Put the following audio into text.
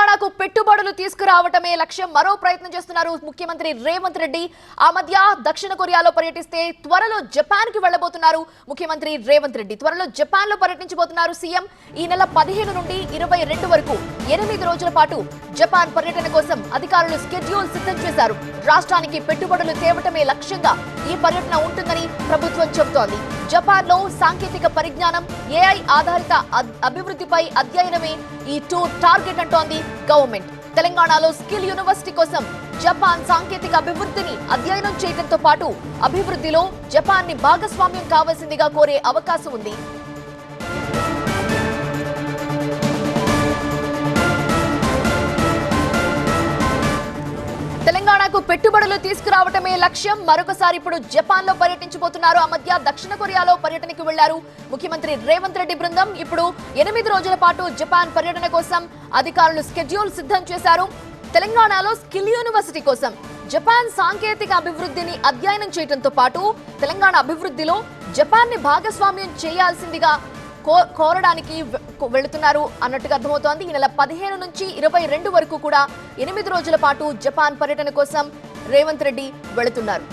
తెలంగాణకు పెట్టుబడులు తీసుకురావటమే లక్ష్యం. మరో ప్రయత్నం చేస్తున్నారు ముఖ్యమంత్రి రేవంత్ రెడ్డి. ఆ మధ్య దక్షిణ కొరియాలో పర్యటిస్తే త్వరలో జపాన్కి వెళ్ళబోతున్నారు ముఖ్యమంత్రి రేవంత్ రెడ్డి. త్వరలో జపాన్లో పర్యటించబోతున్నారు సీఎం. ఈ నెల పదిహేను నుండి ఇరవై రెండు వరకు ఎనిమిది రోజుల పాటు జపాన్ పర్యటన కోసం అధికారులు స్కెడ్యూల్ సిద్ధం చేశారు. రాష్ట్రానికి పెట్టుబడులు తేవటమే లక్ష్యంగా ఈ పర్యటన ఉంటుందని ప్రభుత్వం చెబుతోంది. జపాన్లో సాంకేతిక పరిజ్ఞానం ఏఐ ఆధారిత అభివృద్ధిపై అధ్యయనమే ఈ టూర్ టార్గెట్ అంటోంది గవర్నమెంట్. తెలంగాణలో స్కిల్ యూనివర్సిటీ కోసం జపాన్ సాంకేతిక అభివృద్ధిని అధ్యయనం చేయడంతో పాటు అభివృద్ధిలో జపాన్ని భాగస్వామ్యం కావాల్సిందిగా కోరే అవకాశం ఉంది. తెలంగాణకు పెట్టుబడులు తీసుకురావటమే లక్ష్యం. మరొకసారి ఇప్పుడు జపాన్లో పర్యటించబోతున్నారు. ఆ మధ్య దక్షిణ కొరియాలో పర్యటనకు వెళ్ళారు ముఖ్యమంత్రి రేవంత్ రెడ్డి బృందం ఇప్పుడు ఎనిమిది రోజుల పాటు జపాన్ పర్యటన కోసం అధికారులు స్కెడ్యూల్ సిద్ధం చేశారు. తెలంగాణలో స్కిల్ యూనివర్సిటీ కోసం జపాన్ సాంకేతిక అభివృద్ధిని అధ్యయనం చేయడంతో పాటు తెలంగాణ అభివృద్ధిలో జపాన్ని భాగస్వామ్యం చేయాల్సిందిగా కోరడానికి వెళుతున్నారు అన్నట్టుగా అర్థమవుతోంది. ఈ నెల పదిహేను నుంచి ఇరవై రెండు వరకు కూడా ఎనిమిది రోజుల పాటు జపాన్ పర్యటన కోసం రేవంత్ రెడ్డి వెళుతున్నారు.